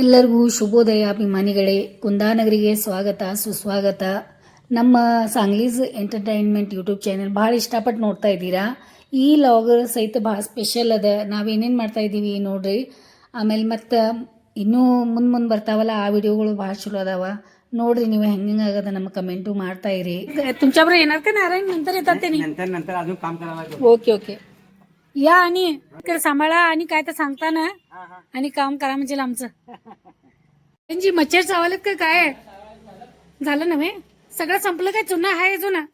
ಎಲ್ಲರಿಗೂ ಶುಭೋದಯ ಅಭಿಮಾನಿಗಳೇ ಕುಂದಾನಗರಿಗೆ ಸ್ವಾಗತ ಸುಸ್ವಾಗತ. ನಮ್ಮ ಸಾಂಗ್ಲೀಸ್ ಎಂಟರ್ಟೈನ್ಮೆಂಟ್ ಯೂಟ್ಯೂಬ್ ಚಾನೆಲ್ ಭಾಳ ಇಷ್ಟಪಟ್ಟು ನೋಡ್ತಾ ಇದ್ದೀರಾ? ಈ ಲಾಗರ್ ಸಹಿತ ಭಾಳ ಸ್ಪೆಷಲ್ ಅದ. ನಾವೇನೇನು ಮಾಡ್ತಾ ಇದ್ದೀವಿ ನೋಡ್ರಿ. ಆಮೇಲೆ ಮತ್ತು ಇನ್ನೂ ಮುಂದೆ ಮುಂದೆ ಬರ್ತಾವಲ್ಲ ಆ ವಿಡಿಯೋಗಳು ಭಾಳ ಚಲೋ ಅದಾವ. ನೋಡ್ರಿ ನೀವು ಹೆಂಗೆ ಆಗದ ನಮ್ಮ ಕಮೆಂಟು ಮಾಡ್ತಾ ಇರಿ. ತುಂಬ ಏನಾರ್ಕ ನಾರಾಯಣ ನಂತರ ಓಕೆ ಓಕೆ या आणि इकडे सांभाळा आणि काय तर सांगता ना आणि काम करा म्हणजे आमचं त्यांची मच्छर चावलेत का काय झालं नव्हे सगळं संपलं काय चुना आहे जुना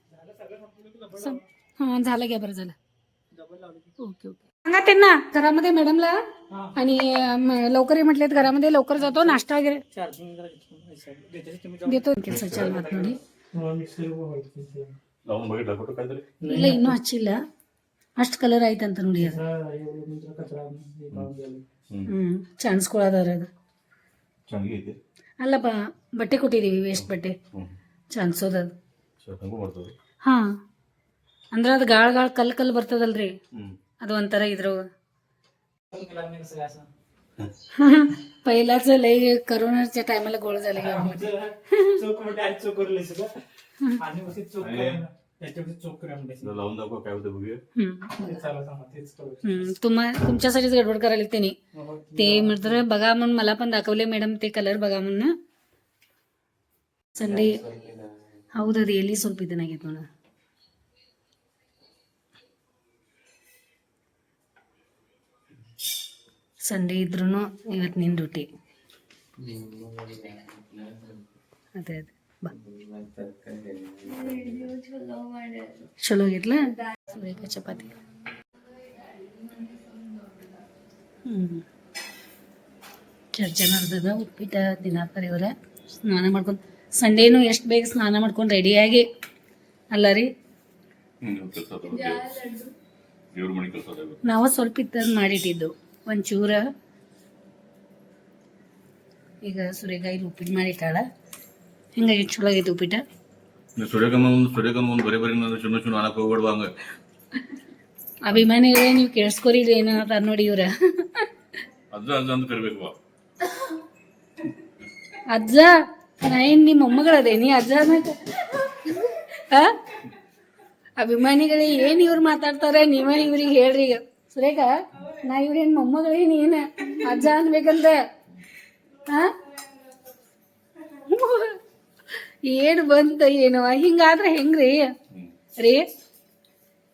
सं- हा झालं घ्या बरं झालं ओके ओके सांगा त्यांना घरामध्ये मॅडमला आणि अं, लवकर ये म्हटलेत घरामध्ये लवकर जातो नाश्ता वगैरे देतो ಕೆಲಸ ಚಾಲು ಮಾತು ನೋಡಿ ನಾವು ಬಗೆಟ್ ಹಾಕ್ಬಿಟ್ಟು ಕಾಯ್ತಾರೆ ಇಲ್ಲ ಇನ್ನೂ ಹಚ್ಚಿಲ್ಲ ಅಷ್ಟು ಕಲರ್ ಆಯ್ತಂತ ನೋಡಿ ಅದು ಹ್ಮ್ ಚಾನ್ಸ್ಗಳದಾರ ಅದು ಚೆನ್ನಾಗಿ ಐತಿ ಅಲ್ಲಪ್ಪ ಬಟ್ಟೆ ಕೊಟ್ಟಿದೀವಿ ವೇಸ್ಟ್ ಬಟ್ಟೆ ಹ್ಞೂ ಚಾನ್ಸೋದ ಅದು ಸ್ವಲ್ಪ ಹಂಗೂ ಬರ್ತದೆ ಹಾ ಅಂದ್ರೆ ಅದು ಗಾಳ ಗಾಳ ಕಲ್ ಕಲ್ ಬರ್ತದಲ್ರಿ ಹ್ಞೂ ಅದು ಒಂಥರ ಇದ್ರ पहिलाच लय करोनाच्या टायमाला गोळ झाले चोख म्हणजे आज चोख करू सगळं आणि मग ते चोख करून त्याच्यामध्ये चोख करा म्हणजे ಇದೆಲ್ಲ लावून दाखव काय होतं बघूया ते चालू सांगा तेच करू तुम्हा तुमच्यासाठीच गडबड करायला त्यांनी ते म्हटलं बघा म्हणून मला पण दाखवले ಮೇಡಮ್ ते ಕಲರ್ ಬಘಾ म्हणून ಸಂಡೇ ಹೌದು ಅದು ಎಲ್ಲಿ ಸ್ವಲ್ಪ ಇದನ್ನಾಗೈತೆ ನೋಡ ಸಂಡೇ ಇದ್ರೂ ಇವತ್ತು ನಿನ್ನ ಡ್ಯೂಟಿ ಅದೇ ಅದೇ ಬಾ ಚಲೋ ಸೂರ್ಯಕಾಯಿ ಚಪಾತಿ. ಹ್ಞೂ ಚರ್ಚೆ ನಡೆದದ ಉಪ್ಪಿಟ್ಟ ದಿನಾಪರಿ ಇವರ ಸ್ನಾನ ಮಾಡ್ಕೊಂಡು ಸಂಡೇನು ಎಷ್ಟು ಬೇಗ ಸ್ನಾನ ಮಾಡ್ಕೊಂಡು ರೆಡಿಯಾಗಿ ಅಲ್ಲ ರೀ? ನಾವು ಸ್ವಲ್ಪ ಇತ್ತದ ಮಾಡಿಟ್ಟಿದ್ದು. ಒಂಚೂರ. ಈಗ ಸುರೇಗಾಯಿ ಉಪ್ಪಿಟ್ಟು ಮಾಡಿಟ್ಟಾಳ. ಹಿಂಗಾಗಿ ಚಲೋ ಆಗೈತೆ ಉಪ್ಪಿಟ್ಟ? ನೀವು ಒಂದು ಸೂರ್ಯಕಾಂತ ಒಂದು ಬರೀ ಬರೀ ನಾನು ಚುನ್ನ ಚುನ್ನ ಅನ್ನಕ್ಕೆ ಹೋಗ್ಬೇಡ್ವಾ ಹಂಗೆ. ಅಭಿಮಾನಿಗಳೇ ನೀವು ಕೇಳಿಸ್ಕೊರಿ ಏನಂತಾರ ನೋಡಿ ಇವ್ರ. ಅಜ್ಜ ಅಜ್ಜ ಅಂತ ಕರಿಬೇಕು ಅಜ್ಜ ನಾ ಏನ್ ನಿಮ್ಮ ಮೊಮ್ಮಗಳದೇನಿ ಅಜ್ಜ ಅನ್ನಕ? ಆ? ಅಭಿಮಾನಿಗಳೇ ಏನ್ ಇವ್ರು ಮಾತಾಡ್ತಾರೆ ನೀವೇ ಇವ್ರಿಗೆ ಹೇಳ್ರಿ ಈಗ. ಸುರೇಖ ನಾ ಇವ್ರೇನ್ ಮೊಮ್ಮಗಳೇ ನೀನ ಅಜ್ಜ ಅನ್ಬೇಕಂತ ಆ? ಏನ್ ಬಂತ ಏನು ಹಿಂಗಾದ್ರೆ ಹೆಂಗ್ರಿ? ರೀ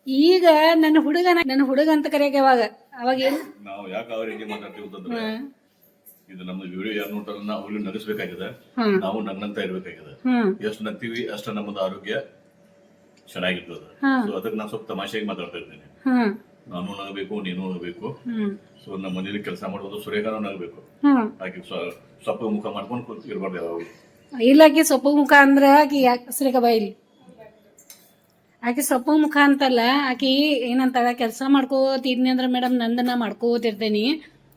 ಈಗ ನನ್ನ ಹುಡುಗ ನನ್ನ ಹುಡುಗ ಅಂತ ಕರೆಯಕ್ಕೆ ಅವಾಗ ಅವಾಗ ಏನ್? ನಾವು ಯಾಕೆ ಅವ್ರ ಹಿಂಗೆ ಮಾತಾಡ್ತೀವಿ ಅಂತಂದ್ರೆ ಇದು ನಮ್ಮ ವಿಡಿಯೋ ಯಾರು ನೋಡ್ತಾರ ನಾವು ಅವ್ರಿಗೆ ನಗಿಸ್ಬೇಕಾಗಿದೆ. ನಾವು ನಗ್ನಂತ ಇರ್ಬೇಕಾಗಿದೆ. ಎಷ್ಟು ನಗ್ತೀವಿ ಅಷ್ಟು ನಮ್ಮದು ಆರೋಗ್ಯ ಚೆನ್ನಾಗಿರ್ತದೆ. ಸೊ ಅದಕ್ಕೆ ನಾನು ಸ್ವಲ್ಪ ತಮಾಷೆಗೆ ಮಾತಾಡ್ತಾ ಇರ್ತೇನೆ. ನಾನು ನಗಬೇಕು ನೀನು ನಗಬೇಕು. ಸೊ ನಮ್ಮ ಮನೇಲಿ ಕೆಲಸ ಮಾಡೋದು ಸುರೇಖಾನು ನಗಬೇಕು. ಹಾಗೆ ಆಕೆ ಸ್ವ- ಸೊಪ್ಪು ಮುಖ ಮಾಡ್ಕೊಂಡು ಇರ್ಬಾರ್ದು ಯಾವಾಗ ಇಲ್ಲ ಆಕಿ ಸೊಪ್ಪು ಮುಖ ಅಂದ್ರೆ ಆಕಿ ಯಾಕೆ ಸುರೇಖ ಬಾಯಿಲಿ ಆಕಿ ಸೊಪ್ಪು ಮುಖ ಅಂತಲ್ಲ ಆಕಿ ಏನಂತಾಳ ಕೆಲಸ ಮಾಡ್ಕೋತಿದ್ನಿ ಅಂದ್ರೆ ಮೇಡಮ್ ನಂದನ್ನ ಮಾಡ್ಕೋತಿರ್ತೇನಿ.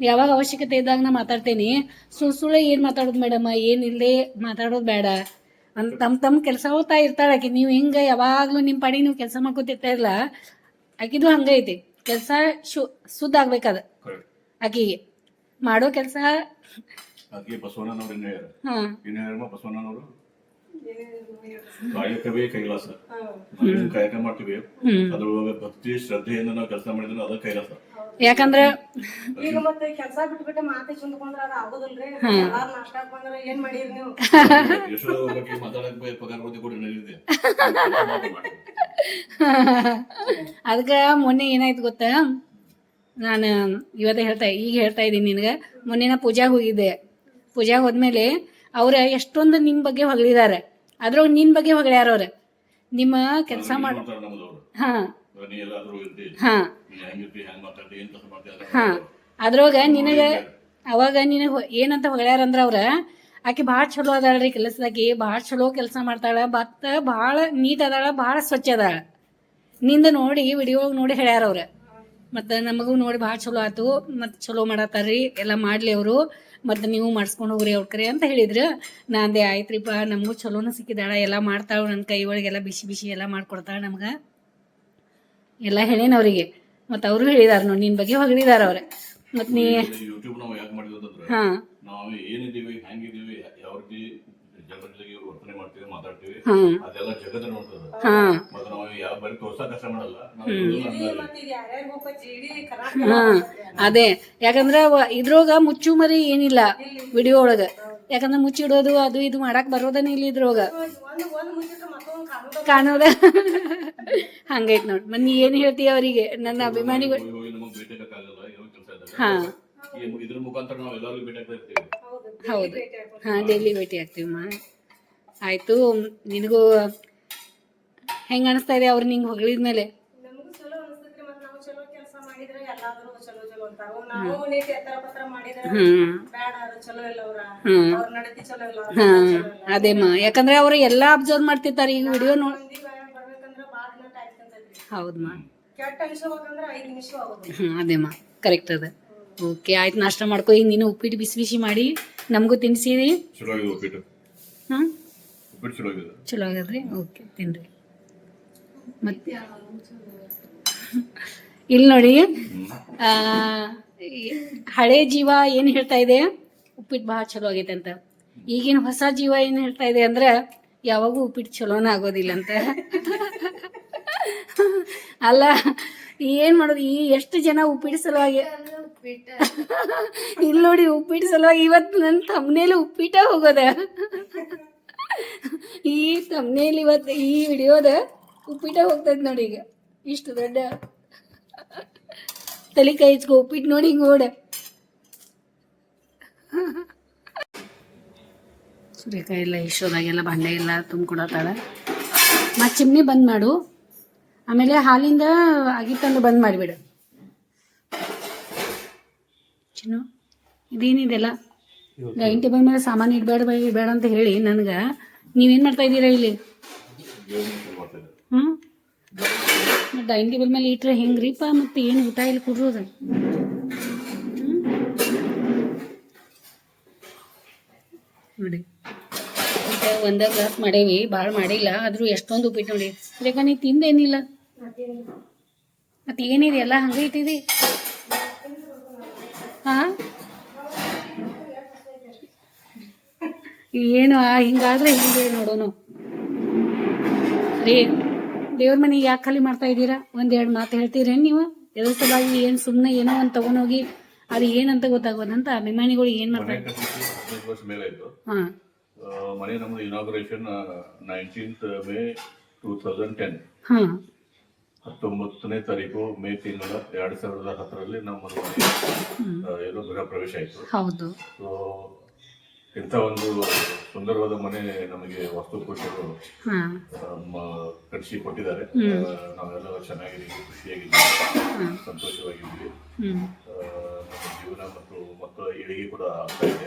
ಯಾವಾಗ ಅವಶ್ಯಕತೆ ಇದ್ದಾಗ ನಾ ಮಾತಾಡ್ತೇನಿ. ಸುಳ್ ಸುಳ್ಳು ಏನು ಮಾತಾಡೋದು ಮೇಡಮ್ ಏನ್ ಇಲ್ಲೇ ಮಾತಾಡೋದು ಬೇಡ. ಅಂತ ತಮ್ಮ ತಮ್ಮ ಕೆಲಸ ಹೋಗ್ತಾ ಇರ್ತಾಳ ಆಕಿ. ನೀವು ಹಿಂಗ ಯಾವಾಗಲೂ ನಿಮ್ಮ ಪಾಡಿ ನೀವು ಕೆಲಸ ಮಾಡ್ಕೋತಿರ್ತಾ ಇಲ್ಲ ಆಕಿದು ಹಂಗೆ ಐತಿ. ಕೆಲಸ ಶು ಆಗ್ಬೇಕದ. ಕರೆಕ್ಟ್ ಆಕಿಗೆ ಮಾಡೋ ಕೆಲಸ ಅದಕ್ಕೆ ಬಸವಣ್ಣನವ್ರು ಏನು ಹೇಳ್ಯಾರ ಏನು ಹೇಳಮ್ಮ ಬಸವಣ್ಣನವರು? ಕಾಯಕವೇ ಕೈಲಾಸ. ನಾವೇನು ಕಾಯಕ ಮಾಡ್ತೀವಿ. ಅದ್ರೊಳಗೆ ಭಕ್ತಿ ಶ್ರದ್ಧೆಯಿಂದ ನಾವು ಕೆಲಸ ಮಾಡಿದ್ರೆ ಅದ ಕೈಲಾಸ. ಯಾಕಂದ್ರ ಈಗ ಮತ್ತೆ ಕೆಲಸ ಬಿಟ್ಬಿಟ್ಟು ಮಾತೆ ಚುಂದ್ಕೊಂಡ್ರ ಅದ ಆಗೋದಿಲ್ರಿ? ಎಲ್ಲಾರು ನಾಷ್ಟ ಬಂದ್ರ ಏನ್ ಮಾಡಿರಿ ನೀವು? ಯಶೋದ ಬಗ್ಗೆ ಮಾತಾಡಕ್ ಬೇ- ಪಗಾರ ಕೊಡ್ತಿ ಕೂಡ ನಡೆದಿದೆ ಅದಕ್ಕೆ ಮೊನ್ನೆ ಏನಾಯ್ತು ಗೊತ್ತಾ? ನಾನು ಇವತ್ತೇ ಹೇಳ್ತಾ ಈಗ ಹೇಳ್ತಾ ಇದ್ದೀನಿ ನಿನಗೆ. ಮೊನ್ನೆ ನಾ ಪೂಜಾಗ ಹೋಗಿದ್ದೆ. ಪೂಜಾಗೆ ಹೋದ್ಮೇಲೆ ಅವ್ರ ಎಷ್ಟೊಂದು ನಿಮ್ಮ ಬಗ್ಗೆ ಹೊಗಳಿದ್ದಾರೆ ಅದ್ರೊಳಗೆ ನಿನ್ನ ಬಗ್ಗೆ ಹೊಗಳ್ಯಾರ ಅವ್ರ. ನಿಮ್ಮ ಕೆಲಸ ಮಾಡ ಹಾ. ಹಾಂ. ಅದ್ರೊಳಗೆ ನಿನಗೆ ಅವಾಗ ನಿನಗೆ ಏನಂತ ಹೊಗಳ್ಯಾರ ಅಂದ್ರೆ ಅವ್ರ ಆಕೆ ಭಾಳ ಚಲೋ ಅದಾಳ್ರಿ ಕೆಲಸದಾಗಿ ಭಾಳ ಚಲೋ ಕೆಲಸ ಮಾಡ್ತಾಳ ಭತ್ತ ಭಾಳ ನೀಟ್ ಅದಾಳ ಭಾಳ ಸ್ವಚ್ಛ ಅದಾಳ. ನಿಂದ ನೋಡಿ ವಿಡಿಯೋ ನೋಡಿ ಹೇಳ್ಯಾರ ಅವ್ರ. ಮತ್ತು ನಮಗೂ ನೋಡಿ ಭಾಳ ಚಲೋ ಆಯ್ತು ಮತ್ತು ಚಲೋ ಮಾಡತ್ತಾರ್ರಿ. ಎಲ್ಲ ಮಾಡಲಿ ಅವರು. ಮತ್ತು ನೀವು ಮಾಡಿಸ್ಕೊಂಡು ಹೋಗ್ರಿ ಅವ್ರ ಕರೆ ಅಂತ ಹೇಳಿದ್ರು. ನಾ ಆಯ್ತು ಆಯ್ತ್ರಿಪ್ಪ ನಮಗೂ ಚಲೋನ ಸಿಕ್ಕಿದಾಳ. ಎಲ್ಲ ಮಾಡ್ತಾಳು ನನ್ನ ಕೈ ಒಳಗೆಲ್ಲ ಬಿಸಿ ಬಿಸಿ ಎಲ್ಲ ಮಾಡ್ಕೊಡ್ತಾಳೆ ನಮ್ಗೆ. ಎಲ್ಲ ಹೇಳೇನ ಅವರಿಗೆ. ಮತ್ತು ಅವರು ಹೇಳಿದಾರ ನೋಡಿ ನಿನ್ನ ಬಗ್ಗೆ ಹೊಗಳಿದಾರ ಅವ್ರೆ. ಮತ್ತು ನೀ ಹಾಂ. ಜನರ ಜೊತೆಗೆ ವರ್ತನೆ ಮಾಡ್ತೀವಿ ಮಾತಾಡ್ತೀವಿ. ಅದೆಲ್ಲ ಜಗತ್ತ ನೋಡ್ತದ ಮತ್ತೆ ನಾವು ಯಾವ ಬರೀ ತೋರ್ಸಕ್ ಕಷ್ಟ ಮಾಡಲ್ಲ. ಹಾ ಅದೇ. ಯಾಕಂದ್ರ ಇದ್ರೊಳಗ ಮುಚ್ಚು ಮರಿ ಏನಿಲ್ಲ ವಿಡಿಯೋ ಒಳಗ. ಯಾಕಂದ್ರ ಮುಚ್ಚಿಡೋದು ಅದು ಇದು ಮಾಡಕ್ ಬರೋದನ್ನ ಇಲ್ಲ ಇದ್ರೊಳಗ ಕಾಣೋದು? ಹಂಗೈತ್ ನೋಡ್. ಮನ್ ಏನ್ ಹೇಳ್ತೀಯ ಅವರಿಗೆ? ನನ್ನ ಅಭಿಮಾನಿಗಳು. ಹಾ. ಇದ್ರ ಮುಖಾಂತರ ನಾವ್ ಎಲ್ಲರಿಗೂ ಭೇಟಿ ಆಗ್ತಾ ಇರ್ತೀವಿ. ಹೌದು. ಹಾಂ ಡೈಲಿ ಭೇಟಿ ಆಗ್ತೀವಮ್ಮ ಆಯ್ತು ನಿನಗೂ ಹೆಂಗ ಅನಿಸ್ತಾ ಇದೆ ಅವ್ರು ನಿಂಗೆ ಹೊಗಳಿದ್ಮೇಲೆ ನಮಗೂ ಚಲೋ ಅನಿಸ್ತೈತ್ರಿ ಮತ್ತೆ ನಾವು ಚಲೋ ಕೆಲಸ ಮಾಡಿದ್ರೆ ಎಲ್ಲಾದ್ರೂ ಚಲೋ ಚಲೋ ಅಂತಾರ. ನಾವು ನೀತಿ ಎತ್ತರ ಪತ್ರ ಮಾಡಿದ್ರೆ ಬೇಡ ಅದು ಚಲೋ ಇಲ್ಲ ಅವ್ರ. ಹ್ಮ್. ಅವ್ರ ನಡತಿ ಚಲೋ ಇಲ್ಲ ಅವ್ರ ಹಾ ನಡತೆ ಚಲೋ ಇಲ್ಲ. ಅದೇಮ್ಮ ಯಾಕಂದ್ರೆ ಅವರು ಎಲ್ಲ ಅಬ್ಸರ್ವ್ ಮಾಡ್ತಿರ್ತಾರೆ ಈಗ ವಿಡಿಯೋ ನೋಡಿ ಬರ್ಬೇಕಂದ್ರ ದಿನ ಟೈಮ್ ಹೌದಮ್ಮ ಕೆಟ್ಟ ಐದು ನಿಮಿಷ ಆಗೋದು ಹ್ಞೂ ಅದೇಮ್ಮ ಕರೆಕ್ಟ್ ಅದ. ಓಕೆ ಆಯ್ತು ನಾಷ್ಟ ಮಾಡ್ಕೊ. ಈಗ ನೀನು ಉಪ್ಪಿಟ್ಟು ಬಿಸಿ ಬಿಸಿ ಮಾಡಿ ನಮಗೂ ತಿನ್ಸಿರಿ ಚಲೋ ಹಾಂ? ಆಗದ್ರಿ ಓಕೆ ತಿನ್ರಿ. ಮತ್ತೆ? ಇಲ್ಲಿ ನೋಡಿ ಹಳೆ ಜೀವ ಏನು ಹೇಳ್ತಾ ಇದೆ? ಉಪ್ಪಿಟ್ಟು ಭಾಳ ಚಲೋ ಆಗೈತೆ ಅಂತ. ಈಗಿನ ಹೊಸ ಜೀವ ಏನು ಹೇಳ್ತಾ ಇದೆ ಅಂದ್ರೆ ಯಾವಾಗೂ ಉಪ್ಪಿಟ್ಟು ಚಲೋನ ಆಗೋದಿಲ್ಲ ಅಂತ. ಅಲ್ಲ ಏನು ಮಾಡೋದು? ಈ ಎಷ್ಟು ಜನ ಉಪ್ಪಿಟ್ಟು ಸಲುವಾಗಿ ಇಲ್ಲಿ ನೋಡಿ ಉಪ್ಪಿಟ್ಟು ಸಲುವಾಗಿ ಇವತ್ತು ನನ್ನ ತಮ್ಮನೇಲಿ ಉಪ್ಪಿಟ್ಟ ಹೋಗೋದ. ಈ ತಮ್ಮನೇಲಿ ಇವತ್ತು ಈ ವಿಡಿಯೋದ ಉಪ್ಪಿಟ್ಟ ಹೋಗ್ತದೆ ನೋಡಿ ಈಗ. ಇಷ್ಟು ದೊಡ್ಡ. ತಲೆ ಕೈ ಹಚ್ಕೊ ಉಪ್ಪಿಟ್ಟು ನೋಡಿ ಹಿಂಗೆ ಓಡ. ಸೂರ್ಯಕಾಯಿ ಎಲ್ಲ ಇಷ್ಟೋದಾಗೆಲ್ಲ ಬಂಡೆ ಎಲ್ಲ ತುಂಬಿಕೊಡತ್ತಾಳೆ. ಮತ್ತು ಚಿಮ್ನಿ ಬಂದ್ ಮಾಡು. ಆಮೇಲೆ ಹಾಲಿಂದ ಆಗಿತ್ತಂದು ಬಂದ್ ಮಾಡಿಬಿಡು. ಚಿನ್ನು ಇದೇನಿದೆಲ್ಲ ಡೈನಿಂಗ್ ಟೇಬಲ್ ಮೇಲೆ ಸಾಮಾನು ಇಡಬೇಡ ಇಡಬೇಡ ಅಂತ ಹೇಳಿ ನನಗೆ. ನೀವೇನು ಮಾಡ್ತಾ ಇದ್ದೀರಾ ಇಲ್ಲಿ? ಹ್ಞೂ ಡೈನಿಂಗ್ ಟೇಬಲ್ ಮೇಲೆ ಇಟ್ರೆ ಹೆಂಗ್ರಿಪ್ಪ? ಮತ್ತು ಏನು ಊಟ ಇಲ್ಲಿ ಕುಡ್ರೋದು? ನೋಡಿ. ಒಂದೇ ಗ್ಲಾಸ್ ಮಾಡೇವಿ ಭಾಳ ಮಾಡಿಲ್ಲ, ಆದರೂ ಎಷ್ಟೊಂದು ಉಪ್ಪಿಟ್ಟು ನೋಡಿ. ರೇಖಾ, ನೀ ತಿಂದೇನಿಲ್ಲ ಮತ್ತೆ ಏನಿದೆ ಎಲ್ಲ ಹಂಗೆ ಏನು ಆ ಹಿಂಗಾದ್ರೆ ಹಿಂಗೆ ನೋಡೋನು. ರೀ ದೇವ್ರ ಮನೆ ಯಾಕೆ ಖಾಲಿ ಮಾಡ್ತಾ ಇದ್ದೀರಾ? ಒಂದೆರಡು ಮಾತು ಹೇಳ್ತೀರೇನು ನೀವು? ಎದ್ರ ಸಲುವಾಗಿ ಏನು ಸುಮ್ಮನೆ ಏನೋ ಒಂದು ತಗೊಂಡೋಗಿ ಅದು ಏನಂತ ಗೊತ್ತಾಗೋದಂತ ಅಭಿಮಾನಿಗಳು ಏನು ಮಾಡ್ತಾರೆ ಹಾಂ. ಮನೆ ನಮ್ಮದು inauguration nineteenth May two thousand ten ಹಾಂ. ಹತ್ತೊಂಬತ್ತನೇ ತಾರೀಕು ಮೇ ತಿಂಗಳ ಎರಡ್ ಸಾವಿರದ ಹತ್ತರಲ್ಲಿ ನಮ್ಮ ಮನೆ ಏನೋ ಗೃಹ ಪ್ರವೇಶ ಆಯಿತು. ಹೌದು. ಸೊ ಇಂಥ ಒಂದು ಸುಂದರವಾದ ಮನೆ ನಮಗೆ ವಸ್ತು ಪುರುಷರು ನಮ್ಮ ಕಟ್ಟಿಸಿ ಕೊಟ್ಟಿದ್ದಾರೆ. ನಾವೆಲ್ಲ ಚೆನ್ನಾಗಿದ್ದೀವಿ ಖುಷಿಯಾಗಿದ್ದೀವಿ ಸಂತೋಷವಾಗಿದ್ದೀವಿ. ಜೀವನ ಮತ್ತು ಮಕ್ಕಳ ಏಳಿಗೆ ಕೂಡ ಆಗ್ತಾ ಇದೆ.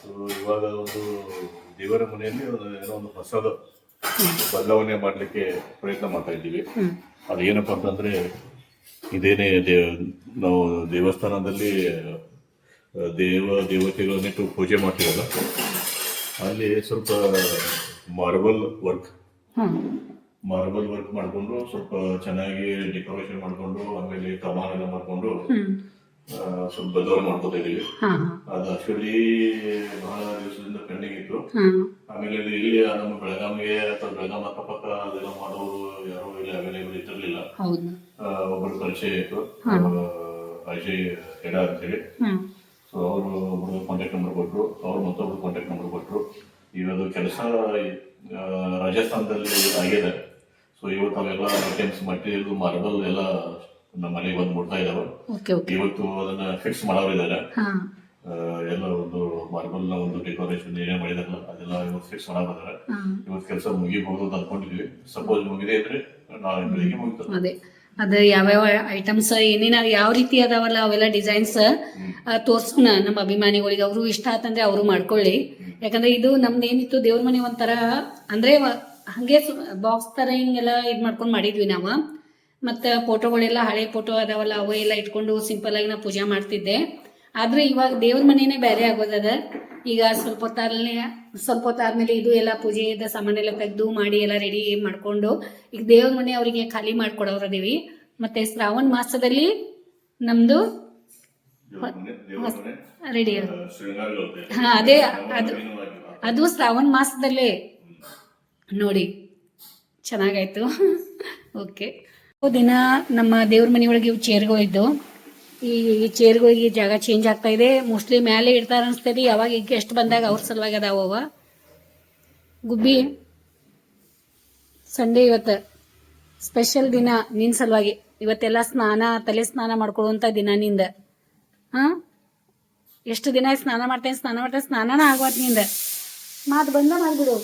ಸೊ ಇವಾಗ ಒಂದು ದೇವರ ಮನೆಯಲ್ಲಿ ಏನೋ ಒಂದು ಹೊಸದು ಬದಲಾವಣೆ ಮಾಡಲಿಕ್ಕೆ ಪ್ರಯತ್ನ ಮಾಡ್ತಾ ಇದ್ದೀವಿ. ಅದು ಏನಪ್ಪ ಅಂತಂದ್ರೆ ಇದೇನೇ ದೇವ ನಾವು ದೇವಸ್ಥಾನದಲ್ಲಿ ದೇವ ದೇವತೆಗಳನ್ನಿಟ್ಟು ಪೂಜೆ ಮಾಡ್ತೀವಲ್ಲ ಅಲ್ಲಿ ಸ್ವಲ್ಪ ಮಾರ್ಬಲ್ ವರ್ಕ್ ಮಾರ್ಬಲ್ ವರ್ಕ್ ಮಾಡಿಕೊಂಡು ಸ್ವಲ್ಪ ಚೆನ್ನಾಗಿ ಡೆಕೋರೇಷನ್ ಮಾಡಿಕೊಂಡು ಆಮೇಲೆ ಕಮಾನ್ ಎಲ್ಲ ಮಾಡಿಕೊಂಡು ಸ್ವಲ್ಪ ಬದಲಾವಣೆ ಮಾಡ್ಕೋತಾ ಇದೀವಿ ಅದು ಆಕ್ಚುಲಿ ಬಹಳ ದಿವಸದಿಂದ ಪೆಂಡಿಂಗ್ ಇತ್ತು. ಆಮೇಲೆ ಇದು ಇಲ್ಲಿ ನಮ್ಮ ಬೆಳಗಾವಿಗೆ ಅಥವಾ ಬೆಳಗಾಂ ಅಕ್ಕಪಕ್ಕ ಅದೆಲ್ಲ ಮಾಡೋರು ಯಾರು ಇಲ್ಲಿ ಅವೈಲೇಬಲ್ ಇದ್ದಿರ್ಲಿಲ್ಲ. ಒಬ್ಬರು ಪರಿಚಯ ಇತ್ತು. ಅಜಯ್ ಹೆಡ ಅಂತೇಳಿ. ಸೊ ಅವರು ಒಬ್ರು ಕಾಂಟ್ಯಾಕ್ಟ್ ನಂಬರ್ ಕೊಟ್ಟರು ಅವ್ರು ಮತ್ತೊಬ್ರು ಕಾಂಟ್ಯಾಕ್ಟ್ ನಂಬರ್ ಕೊಟ್ಟರು ಇವತ್ತು ಕೆಲಸ ರಾಜಸ್ಥಾನದಲ್ಲಿ ಆಗಿದೆ. ಸೊ ಇವತ್ತು ಅವೆಲ್ಲ ಐಟಮ್ಸ್ ಮಟೀರಿಯಲ್ ಮಾರ್ಬಲ್ ಎಲ್ಲ ನಮ್ಮ ಮನೆಗೆ ಬಂದು ಮುಟ್ತಾ ಇದಾವೆ ಓಕೆ ಓಕೆ ಇವತ್ತು ಅದನ್ನ ಫಿಕ್ಸ್ ಮಾಡೋರಿದ್ದಾರೆ ಹಾಂ. ಎಲ್ಲ ಒಂದು ಮಾರ್ಬಲ್ನ ಒಂದು ಡೆಕೋರೇಷನ್ ಏನೇ ಮಾಡಿದಾರಲ್ಲ ಅದೆಲ್ಲ ಇವತ್ತು ಫಿಕ್ಸ್ ಮಾಡಬೇಕಾದ್ರೆ ಇವತ್ತು ಕೆಲಸ ಮುಗಿಬಹುದು ಅಂತ ಅನ್ಕೊಂಡಿದ್ವಿ. ಸಪೋಸ್ ಮುಗಿದೆ ಇದ್ರೆ ನಾಳೆ ಬೆಳಿಗ್ಗೆ ಮುಗಿತದೆ ಅದೇ. ಅದು ಯಾವ್ಯಾವ ಐಟಮ್ಸ್ ಏನೇನ ಯಾವ ರೀತಿ ಅದಾವಲ್ಲ ಅವೆಲ್ಲ ಡಿಸೈನ್ಸ್ ತೋರ್ಸೋಣ ನಮ್ಮ ಅಭಿಮಾನಿಗಳಿಗೆ. ಅವರು ಇಷ್ಟ ಆತಂದ್ರೆ ಅವರು ಮಾಡ್ಕೊಳ್ಳಿ. ಯಾಕಂದ್ರೆ ಇದು ನಮ್ದು ಏನಿತ್ತು ದೇವ್ರ ಮನೆ ಒಂಥರ ಅಂದ್ರೆ ಹಂಗೆ ಬಾಕ್ಸ್ ತರ ಹಿಂಗೆಲ್ಲ ಇದು ಮಾಡ್ಕೊಂಡು ಮಾಡಿದ್ವಿ ನಾವು. ಮತ್ತು ಫೋಟೋಗಳೆಲ್ಲ ಹಳೆ ಫೋಟೋ ಅದಾವಲ್ಲ ಅವು ಎಲ್ಲ ಇಟ್ಕೊಂಡು ಸಿಂಪಲ್ ಆಗಿ ನಾ ಪೂಜೆ ಮಾಡ್ತಿದ್ದೆ. ಆದ್ರೆ ಇವಾಗ ದೇವ್ರ ಮನೆನೇ ಬೇರೆ ಆಗೋದದ. ಈಗ ಸ್ವಲ್ಪ ಹೊತ್ತಾದ್ಮೇಲೆ ಸ್ವಲ್ಪ ಹೊತ್ತಾದ್ಮೇಲೆ ಇದು ಎಲ್ಲ ಪೂಜೆದ ಸಾಮಾನೆಲ್ಲ ತೆಗೆದು ಮಾಡಿ ಎಲ್ಲ ರೆಡಿ ಮಾಡ್ಕೊಂಡು ಈಗ ದೇವ್ರ ಮನೆ ಅವರಿಗೆ ಖಾಲಿ ಮಾಡ್ಕೊಡೋರದೀವಿ ಮತ್ತೆ ಶ್ರಾವಣ ಮಾಸದಲ್ಲಿ ನಮ್ದು ರೆಡಿ ಹಾ ಅದೇ ಅದು ಅದು ಶ್ರಾವಣ ಮಾಸದಲ್ಲೇ. ನೋಡಿ ಚೆನ್ನಾಗಾಯ್ತು. ಓಕೆ ದಿನ ನಮ್ಮ ದೇವ್ರ ಮನೆಯೊಳಗೆ ಇವು ಚೇರ್ಗಳಿದ್ದು ಈ ಈ ಚೇರ್ಗಳಿಗೆ ಜಾಗ ಚೇಂಜ್ ಆಗ್ತಾ ಇದೆ. ಮೋಸ್ಟ್ಲಿ ಮೇಲೆ ಇರ್ತಾರ ಅನಿಸ್ತೈತಿ ಯಾವಾಗ ಈಗ ಗೆಸ್ಟ್ ಬಂದಾಗ ಅವ್ರ ಸಲುವಾಗಿ ಅದಾವ ಗುಬ್ಬಿ, ಸಂಡೇ ಇವತ್ತು ಸ್ಪೆಷಲ್ ದಿನ ನಿನ್ನ ಸಲುವಾಗಿ. ಇವತ್ತೆಲ್ಲ ಸ್ನಾನ, ತಲೆ ಸ್ನಾನ ಮಾಡ್ಕೊಳ್ಳುವಂಥ ದಿನ ನಿಂದ. ಹಾಂ? ಎಷ್ಟು ದಿನ ಸ್ನಾನ ಮಾಡ್ತೇನೆ ಸ್ನಾನ ಮಾಡ್ತೇನೆ, ಸ್ನಾನನ ಆಗುವತ್ನಿಂದ. ಮಾತು ಬಂದ ಮಾಡ್ಬಿಡು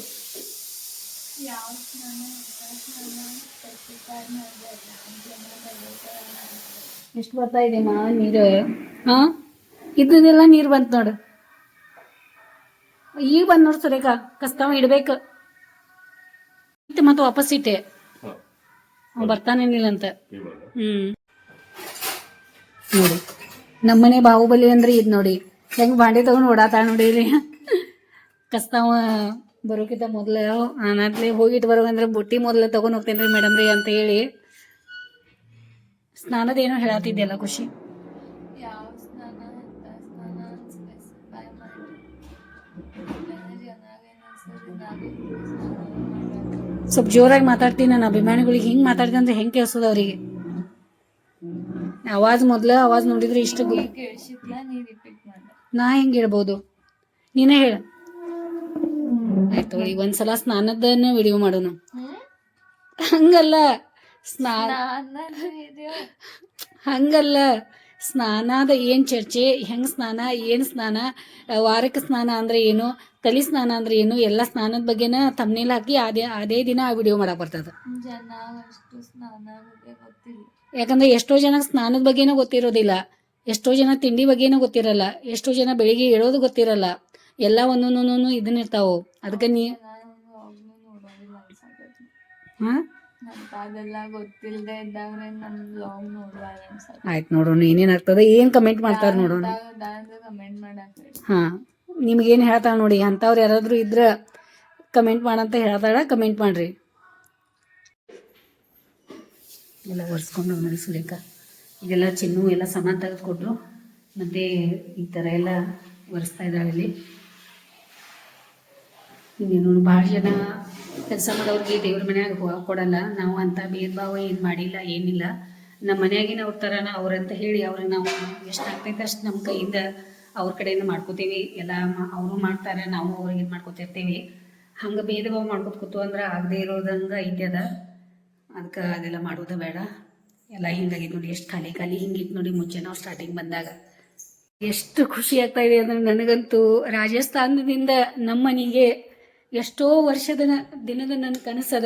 ಎಷ್ಟು ಬರ್ತಾ ಇದೆ ಮಾ ನೀರು? ಹಾ? ಇದ್ದದೆಲ್ಲ ನೀರು ಬಂತು ನೋಡು. ಈಗ ಬಂದ್ ನೋಡು ಸುರೇಖ ಕಸ್ತಾವ ಇಡ್ಬೇಕು. ಇತ್ತು ಮತ್ತೆ ವಾಪಸ್ ಇಟ್ಟೆ. ಅವ ಬರ್ತಾನೇನಿಲ್ಲ ಅಂತ. ಹ್ಮ್. ನೋಡಿ ನಮ್ಮನೆ ಬಾಹುಬಲಿ ಅಂದ್ರೆ ಇದ್ ನೋಡಿ. ಹೆಂಗ್ ಬಾಂಡೆ ತಗೊಂಡು ಓಡಾತಾಳ ನೋಡಿ ಇಲ್ಲಿ. ಕಸ್ತಾವ ಬರೋಕಿಂತ ಮೊದ್ಲು ನಾನತ್ಲೆ ಹೋಗಿಟ್ಟು ಬರೋ ಅಂದ್ರೆ ಬುಟ್ಟಿ ಮೊದ್ಲು ತಗೊಂಡ್ ಹೋಗ್ತೇನ್ರಿ ಮೇಡಮ್ ರೀ ಅಂತ ಹೇಳಿ. ಸ್ನಾನದೇನೋ ಹೇಳತ್ತಿದ್ದೆಲ್ಲ ಖುಷಿ? ಸ್ವಲ್ಪ ಜೋರಾಗಿ ಮಾತಾಡ್ತೀನಿ ನಾನು ಅಭಿಮಾನಿಗಳಿಗೆ ಹಿಂಗ್ ಮಾತಾಡ್ತೀನಿ ಅಂದ್ರೆ ಹೆಂಗ್ ಕೇಳಿಸೋದು ಅವರಿಗೆ? ಆವಾಜ್ ಮೊದ್ಲ ಆವಾಜ್ ನೋಡಿದ್ರೆ ಇಷ್ಟ ನೀ ಹೆಂಗ್ ಹೇಳ್ಬೋದು? ನೀನೇ ಹೇಳ. ಆಯ್ತು ಈಗ ಒಂದ್ಸಲ ಸ್ನಾನದನ್ನ ವಿಡಿಯೋ ಮಾಡೋಣ. ಹಂಗಲ್ಲ. ಸ್ನಾನ. ಹಂಗಲ್ಲ. ಸ್ನಾನದ ಏನು ಚರ್ಚೆ? ಹೆಂಗೆ ಸ್ನಾನ? ಏನು ಸ್ನಾನ? ವಾರಕ್ಕೆ ಸ್ನಾನ ಅಂದ್ರೆ ಏನು? ತಲೆ ಸ್ನಾನ ಅಂದ್ರೆ ಏನು? ಎಲ್ಲ ಸ್ನಾನದ ಬಗ್ಗೆನ ತಮ್ಮನೇಲಿ ಹಾಕಿ ಅದೇ ಅದೇ ದಿನ ಆ ವಿಡಿಯೋ ಮಾಡಕ್ಕೆ ಬರ್ತದೆ. ಯಾಕಂದ್ರೆ ಎಷ್ಟೋ ಜನ ಸ್ನಾನದ ಬಗ್ಗೆನ ಗೊತ್ತಿರೋದಿಲ್ಲ. ಎಷ್ಟೋ ಜನ ತಿಂಡಿ ಬಗ್ಗೆನೂ ಗೊತ್ತಿರಲ್ಲ. ಎಷ್ಟೋ ಜನ ಬೆಳಿಗ್ಗೆ ಹೇಳೋದು ಗೊತ್ತಿರಲ್ಲ. ಎಲ್ಲ ಒಂದೊಂದೊಂದೊಂದು ಇದನ್ನ ಇರ್ತಾವು. ಅದಕ್ಕೆ ನೀ ಹಾಂ? ಗೊತ್ತಿಲ್ಲದೆ ಇದ್ದವ್ರೆ ನೋಡ್ಬಾರ್ದು ಅನ್ಸತ್ತೆ. ಆಯ್ತು ನೋಡೋಣ ಏನೇನಾಗ್ತದೆ ಏನು ಕಮೆಂಟ್ ಮಾಡ್ತಾರೆ ನೋಡೋಣ ಕಮೆಂಟ್ ಮಾಡಕ್ ಹೇಳಿ ಹಾಂ ನಿಮ್ಗೇನು ಹೇಳ್ತಾಳೆ ನೋಡಿ ಅಂಥವ್ರು ಯಾರಾದರೂ ಇದ್ರೆ ಕಮೆಂಟ್ ಮಾಡಂತ ಹೇಳ್ತಾಳೆ ಕಮೆಂಟ್ ಮಾಡ್ರಿ. ಎಲ್ಲ ಒರೆಸ್ಕೊಂಡು ನೋಡಿ ಸುರೇಖ. ಇದೆಲ್ಲ ಚಿನ್ನು ಎಲ್ಲ ಸಮಾನ ತೆಗೆದುಕೊಟ್ರು ಮತ್ತೆ ಈ ಥರ ಎಲ್ಲ ಒರೆಸ್ತಾ ಇದ್ದಾಳೆ ಇಲ್ಲಿ. ಇನ್ನೇನು ಭಾಳ ಜನ ಕೆಲಸ ಮಾಡೋರಿಗೆ ದೇವ್ರ ಮನ್ಯಾಗ ಕೊಡಲ್ಲ. ನಾವು ಅಂತ ಭೇದ ಭಾವ ಏನು ಮಾಡಿಲ್ಲ, ಏನಿಲ್ಲ. ನಮ್ಮ ಮನೆಯಾಗಿನ ಅವ್ರ ಥರನ ಅವ್ರಂತ ಹೇಳಿ ಅವ್ರಿಗೆ ನಾವು ಎಷ್ಟು ಆಗ್ತೈತೆ ಅಷ್ಟು ನಮ್ಮ ಕೈಯಿಂದ ಅವ್ರ ಕಡೆಯಿಂದ ಮಾಡ್ಕೋತೀವಿ. ಎಲ್ಲ ಅವರು ಮಾಡ್ತಾರೆ, ನಾವು ಅವ್ರಿಗೆ ಇದು ಮಾಡ್ಕೋತಿರ್ತೀವಿ. ಹಂಗೆ ಭೇದ ಭಾವ ಮಾಡ್ಕೊತ ಕೂತು ಅಂದ್ರೆ ಆಗದೆ ಇರೋದಂಗೆ ಐತೆ ಅದ. ಅದಕ್ಕೆ ಅದೆಲ್ಲ ಮಾಡೋದು ಬೇಡ. ಎಲ್ಲ ಹಿಂಗಾಗಿತ್ತು ನೋಡಿ, ಎಷ್ಟು ಖಾಲಿ ಖಾಲಿ ಹಿಂಗಿತ್ತು ನೋಡಿ ಮುಂಚೆ ನಾವು ಸ್ಟಾರ್ಟಿಂಗ್ ಬಂದಾಗ. ಎಷ್ಟು ಖುಷಿ ಆಗ್ತಾ ಇದೆ ಅಂದ್ರೆ ನನಗಂತೂ ರಾಜಸ್ಥಾನದಿಂದ ನಮ್ಮ ಮನೆಗೆ ಎಷ್ಟೋ ವರ್ಷದ ದಿನದ ನನ್ನ ಕನಸದ.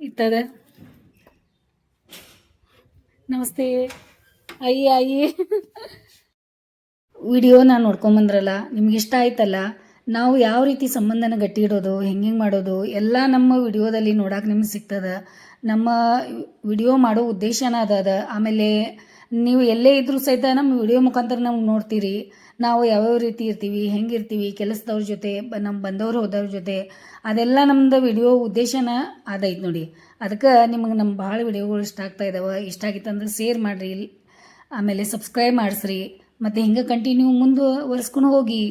ಇತ್ತದ. ನಮಸ್ತೆ. ಅಯ್ಯ ಅಯ್ಯ ವಿಡಿಯೋ ನಾನು ನೋಡ್ಕೊಂಬಂದ್ರಲ್ಲ ನಿಮ್ಗೆ ಇಷ್ಟ ಆಯ್ತಲ್ಲ? ನಾವು ಯಾವ ರೀತಿ ಸಂಬಂಧನ ಗಟ್ಟಿ ಇಡೋದು ಹೆಂಗೆ ಮಾಡೋದು, ಎಲ್ಲ ನಮ್ಮ ವಿಡಿಯೋದಲ್ಲಿ ನೋಡಕ್ಕೆ ನಿಮ್ಗೆ ಸಿಗ್ತದೆ. ನಮ್ಮ ವಿಡಿಯೋ ಮಾಡೋ ಉದ್ದೇಶನ ಅದ. ಆಮೇಲೆ ನೀವು ಎಲ್ಲೇ ಇದ್ರೂ ಸಹಿತ ನಮ್ಮ ವಿಡಿಯೋ ಮುಖಾಂತರ ನಮ್ಗೆ ನೋಡ್ತೀರಿ. ನಾವು ಯಾವ್ಯಾವ ರೀತಿ ಇರ್ತೀವಿ, ಹೆಂಗಿರ್ತೀವಿ, ಕೆಲಸದವ್ರ ಜೊತೆ ನಮ್ಮ ಬಂದವ್ರು ಹೋದವ್ರ ಜೊತೆ, ಅದೆಲ್ಲ ನಮ್ದು ವಿಡಿಯೋ ಉದ್ದೇಶನ ಅದೈತೆ ನೋಡಿ. ಅದಕ್ಕೆ ನಿಮಗೆ ನಮ್ಮ ಭಾಳ ವಿಡಿಯೋಗಳು ಇಷ್ಟ ಆಗ್ತಾ ಇದ್ದಾವೆ ಇಷ್ಟ ಆಗಿತ್ತಂದ್ರೆ ಶೇರ್ ಮಾಡಿರಿ, ಆಮೇಲೆ ಸಬ್ಸ್ಕ್ರೈಬ್ ಮಾಡಿಸ್ರಿ, ಮತ್ತು ಹಿಂಗೆ ಕಂಟಿನ್ಯೂ ಮುಂದುವರ್ಸ್ಕೊಂಡು ಹೋಗಿ.